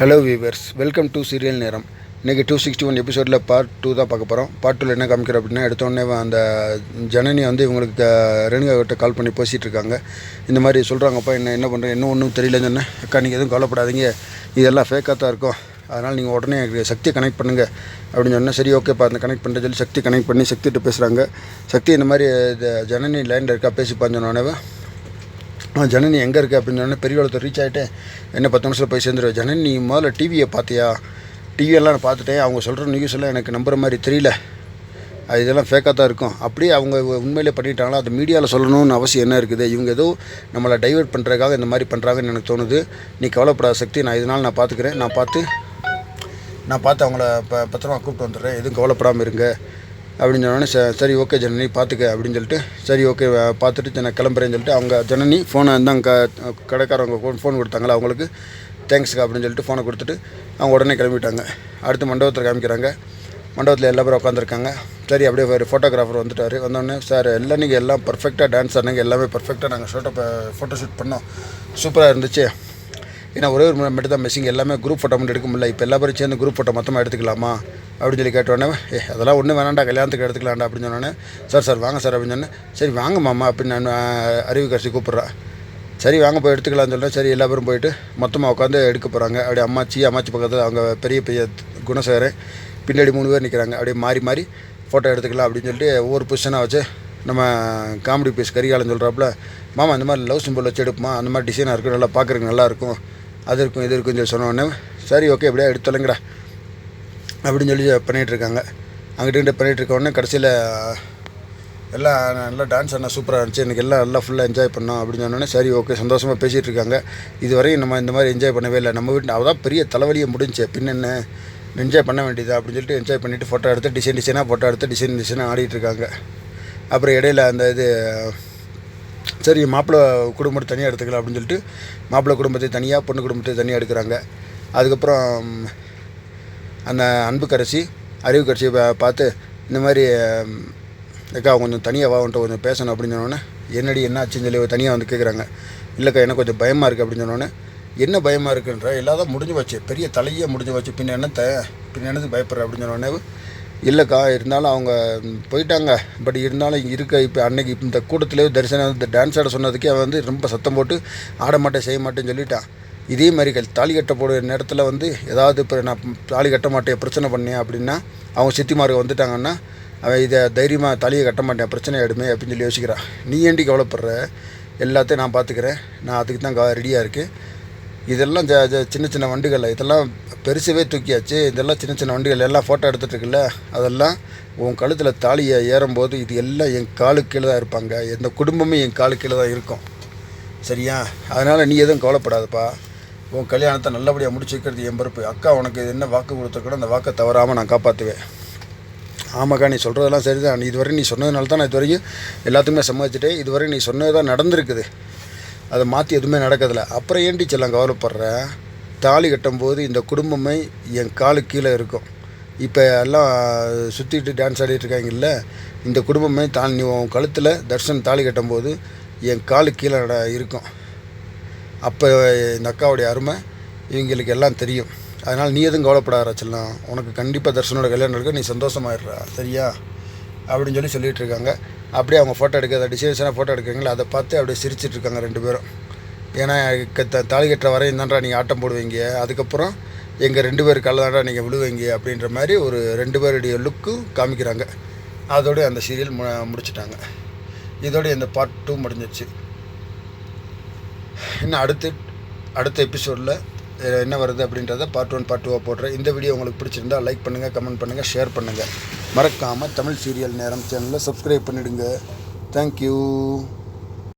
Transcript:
Hello viewers welcome to serial நேரம் இன்றைக்கி two sixty one எபிசோடில் பார்ட் டூ தான் பார்க்க போகிறோம் பார்ட் டூவில் என்ன காமிக்கிறோம் அப்படின்னா எடுத்தோடனே அந்த ஜனனி வந்து இவங்களுக்கு ரேணுகாக்கிட்ட கால் பண்ணி பேசிகிட்டு இருக்காங்க. இந்த மாதிரி சொல்கிறாங்கப்பா என்ன என்ன பண்ணுறேன் இன்னும் ஒன்றும் தெரியலன்னு சொன்னேன். அக்கா நீங்கள் எதுவும் கவலைப்படாதீங்க. இதெல்லாம் ஃபேக்காக தான் இருக்கும். அதனால் நீங்கள் உடனே எனக்கு சக்தியை கனெக்ட் பண்ணுங்கள் அப்படின்னு சொன்னால் சரி ஓகேப்பா அந்த கனெக்ட் பண்ணுறது சொல்லி சக்தி கனெக்ட் பண்ணி சக்திகிட்ட பேசுகிறாங்க சக்தி இந்த மாதிரி ஜனனி லைனில் இருக்கா பேசிப்பான்னு சொன்னோடனே ஜனனி எங்கே இருக்கு? அப்படின்னு சொன்னேன் பெரிய இடத்துல ரீச் ஆகிட்டேன் என்ன பத்து நிமிஷத்தில் போய் சேர்ந்துருவேன் ஜனனி நீ முதல்ல டிவியை பார்த்தியா? டிவியெல்லாம் நான் பார்த்துட்டேன். அவங்க சொல்கிற நியூஸ் எல்லாம் எனக்கு நம்புற மாதிரி தெரியல. அது இதெல்லாம் ஃபேக்காக தான் இருக்கும். அப்படியே அவங்க உண்மையிலே பண்ணிட்டாங்களா? அது மீடியாவில் சொல்லணும்னு அவசியம் என்ன இருக்குது? இவங்க ஏதோ நம்மளை டைவர்ட் பண்ணுறதுக்காக இந்த மாதிரி பண்ணுறாங்கன்னு எனக்கு தோணுது. நீ கவலைப்படாத சக்தி நான் இதனால் நான் பார்த்துக்கிறேன். நான் பார்த்து நான் பார்த்து அவங்கள ப பத்திரமா கூப்பிட்டு வந்துடுறேன். எதுவும் கவலைப்படாமல் இருங்க. அப்படின்னு சொன்னோடனே சரி ஓகே ஜனனி பார்த்துக்க அப்படின்னு சொல்லிட்டு சரி ஓகே பார்த்துட்டு நான் கிளம்புறேன்னு சொல்லிட்டு அவங்க ஜனனி ஃபோனை இருந்தாங்க க கடைக்காரவங்க ஃபோன் ஃபோன் கொடுத்தாங்களா அவங்களுக்கு? தேங்க்ஸ்க்கா அப்படின்னு சொல்லிட்டு ஃபோனை கொடுத்துட்டு அவங்க உடனே கிளம்பிட்டாங்க. அடுத்து மண்டபத்தில் காமிக்கிறாங்க. மண்டபத்தில் எல்லா பேரும் உட்காந்துருக்காங்க சரி அப்படியே ஒரு ஃபோட்டோகிராஃபர் வந்துட்டார். வந்தோடனே சார் எல்லாம் நீங்கள் எல்லாம் பர்ஃபெக்டாக டான்ஸ் ஆனாங்க எல்லாமே பர்ஃபெக்டாக நாங்கள் ஃபோட்டோ ஃபோட்டோ ஷூட் பண்ணோம். சூப்பராக இருந்துச்சு. ஏன்னா ஒரே ஒரு முறை மட்டும் தான் மிஸ்ஸிங் எல்லாமே குரூப் ஃபோட்டோ மட்டும் எடுக்க முடியல இப்போ எல்லா பேரும் சேர்ந்து குரூப் ஃபோட்டோ மொத்தமாக எடுத்துக்கலாமா? அப்படின்னு சொல்லி கேட்டோடனே ஏ அதெல்லாம் ஒன்றும் வேணாண்டா கல்யாணத்துக்கு எடுத்துக்கலாம்டா அப்படின்னு சொன்னோன்னே சார் சார் வாங்க சார் அப்படின்னு சொன்னேன். சரி வாங்க மாமா அப்படின்னு நான் அறிவு கடைசி கூப்பிட்றேன் சரி வாங்க போய் எடுத்துக்கலாம்னு சொல்கிறேன் சரி எல்லா பேரும் போயிட்டு மொத்தமாக உட்காந்து எடுக்க போகிறாங்க அப்படியே அம்மாச்சி அம்மாச்சி பக்கத்தில் அவங்க பெரிய பெரிய குணசேகரன் பின்னாடி மூணு பேர் நிற்கிறாங்க அப்படியே மாறி மாறி ஃபோட்டோ எடுத்துக்கலாம் அப்படின்னு சொல்லிட்டு ஒவ்வொரு பொசிஷனாக வச்சு நம்ம காமெடி பீஸ் கரிகாலன் சொல்கிறாப்புல மாமா இந்த மாதிரி லவ் சிம்பிள் வச்சு எடுப்போமா? அந்த மாதிரி டிசைனாக இருக்கும் நல்லா பார்க்குறதுக்கு நல்லா இருக்கும் அது இருக்கும் இது இருக்குன்னு சொல்லி சொன்னோடனே சரி ஓகே எப்படியா எடுத்துலங்கடா அப்படின்னு சொல்லி பண்ணிகிட்டு இருக்காங்க. அங்கிட்டு பண்ணிகிட்டு பண்ணிகிட்ருக்க உடனே கடைசியில் எல்லாம் நல்லா டான்ஸ் ஆனால் சூப்பராக இருந்துச்சு. எனக்கு எல்லாம் நல்லா ஃபுல்லாக என்ஜாய் பண்ணோம். அப்படின்னு சொன்னோடனே சரி ஓகே சந்தோஷமாக பேசிகிட்டு இருக்காங்க. இதுவரையும் நம்ம இந்த மாதிரி என்ஜாய் பண்ணவே இல்லை. நம்ம வீட்டில் அவதான் பெரிய தலைவலியை முடிஞ்சு பின்னென்ன என்ஜாய் பண்ண வேண்டியதா? அப்படின்னு சொல்லிட்டு என்ஜாய் பண்ணிவிட்டு ஃபோட்டோ எடுத்து டிசைன் டிசைனாக ஃபோட்டோ எடுத்து டிசைன் டிசைனாக ஆடிட்டு இருக்காங்க. அப்புறம் இடையில அந்த இது சரி மாப்பிள்ளை குடும்பத்தை தனியாக எடுத்துக்கலாம் அப்படின்னு சொல்லிட்டு மாப்பிள்ளை குடும்பத்தை தனியாக பொண்ணு குடும்பத்தை தனியாக எடுக்கிறாங்க. அதுக்கப்புறம் அந்த அன்புக்கரசி அறிவுக்கரசியை பா- பார்த்து இந்த மாதிரி அக்கா கொஞ்சம் தனியாக வா உன்ட்ட கொஞ்சம் பேசணும் அப்படின்னு சொன்னோன்னே என்னடி என்ன ஆச்சுன்னு சொல்லி தனியாக வந்து கேட்குறாங்க இல்லைக்கா எனக்கு கொஞ்சம் பயமாக இருக்குது அப்படின்னு சொன்னோன்னே என்ன பயமாக இருக்குன்ற எல்லாதான் முடிஞ்சு வச்சு பெரிய தலையே முடிஞ்சு வச்சு பின்ன என்னத்த பின்ன என்னது பயப்படுற அப்படின்னு சொன்னோடனே இல்லைக்கா இருந்தாலும் அவங்க போயிட்டாங்க. பட் இருந்தாலும் இருக்க இப்போ அன்னைக்கு இந்த கூட்டத்திலே தரிசனம் இந்த டான்ஸ் ஆட சொன்னதுக்கே அவன் வந்து ரொம்ப சத்தம் போட்டு ஆட மாட்டேன் செய்ய மாட்டேன்னு சொல்லிட்டான் இதே மாதிரி கல் தாலி கட்ட போடுற நேரத்தில் வந்து ஏதாவது இப்போ நான் தாலி கட்ட மாட்டேன் பிரச்சனை பண்ணேன் அப்படின்னா அவங்க சித்திமார்க வந்துட்டாங்கன்னா அவன் இதை தைரியமாக தாலியை கட்ட மாட்டேன் பிரச்சனை ஆகிடுமே அப்படின்னு சொல்லி யோசிக்கிறான் நீ ஏண்டி கவலைப்படுற? எல்லாத்தையும் நான் பார்த்துக்கிறேன் நான் அதுக்கு தான் ரெடியாக இருக்கேன். இதெல்லாம் ஜ- சின்ன சின்ன வண்டிகள். இதெல்லாம் பெருசவே தூக்கியாச்சு. இதெல்லாம் சின்ன சின்ன வண்டிகள். எல்லாம் ஃபோட்டோ எடுத்துட்டுருக்குல்ல? அதெல்லாம் உன் கழுத்தில் தாலியை ஏறும்போது இது எல்லாம் என் காலு கீழே தான் இருப்பாங்க. எந்த குடும்பமே என் காலு கீழே தான் இருக்கும். சரியா? அதனால் நீ எதுவும் கவலைப்படாதப்பா. உன் கல்யாணத்தை நல்லபடியாக முடிச்சு வைக்கிறது என் பொறுப்பு. அக்கா உனக்கு என்ன வாக்கு கொடுத்துருக்கணும் அந்த வாக்கை தவறாமல் நான் காப்பாற்றுவேன் ஆமாக்கா நீ சொல்கிறதெல்லாம் சரிதான். நீ இதுவரை நீ சொன்னதுனால தான் நான் இதுவரையும் எல்லாத்துக்குமே சம்மதிச்சிட்டேன். இதுவரை நீ சொன்னது தான் நடந்திருக்குது. அதை மாற்றி எதுவுமே நடக்கிறதில்ல. அப்புறம் ஏன்டி செல்லம் கவலைப்படுறேன் தாலி கட்டும்போது இந்த குடும்பமே என் காலு கீழே இருக்கும். இப்போ எல்லாம் சுற்றிட்டு டான்ஸ் ஆடிட்டு இருக்காங்கல்ல இந்த குடும்பமே தான் நீ உன் கழுத்தில் தர்ஷன் தாலி கட்டும்போது என் காலு கீழே நட- இருக்கும். அப்போ இந்த அக்காவுடைய அருமை இவங்களுக்கு எல்லாம் தெரியும். அதனால் நீ எதுவும் கவலைப்படாத செல்லாம். உனக்கு கண்டிப்பாக தர்ஷனோட கல்யாணம் இருக்கு நீ சந்தோஷமாயிடுறா. சரியா? அப்படின்னு சொல்லி சொல்லிகிட்டு இருக்காங்க அப்படியே அவங்க ஃபோட்டோ எடுக்க டிசைன்ஸான ஃபோட்டோ எடுக்கிறீங்களா? அதை பார்த்து அப்படியே சிரிச்சிட்டு இருக்காங்க ரெண்டு பேரும். ஏன்னா க- த- தாலி கட்டுற வரையும் தான்டா நீங்கள் ஆட்டம் போடுவீங்க. அதுக்கப்புறம் எங்கள் ரெண்டு பேர் காலில் தான்டா நீங்கள் விழுவீங்க அப்படின்ற மாதிரி ஒரு ரெண்டு பேருடைய லுக்கும் காமிக்கிறாங்க. அதோட அந்த சீரியல் மு முடிச்சிட்டாங்க. இதோடய இந்த பார்ட் டூ முடிஞ்சிச்சு. இன்னும் அடுத்து அடுத்த எபிசோடில் என்ன வருது அப்படின்றத பார்ட் ஒன் பார்ட் டூவாக போடுறேன். இந்த வீடியோ உங்களுக்கு பிடிச்சிருந்தா லைக் பண்ணுங்கள் கமெண்ட் பண்ணுங்கள் ஷேர் பண்ணுங்கள் மறக்காமல் தமிழ் சீரியல் நேரம் சேனலில் சப்ஸ்கிரைப் பண்ணிவிடுங்க தேங்க்யூ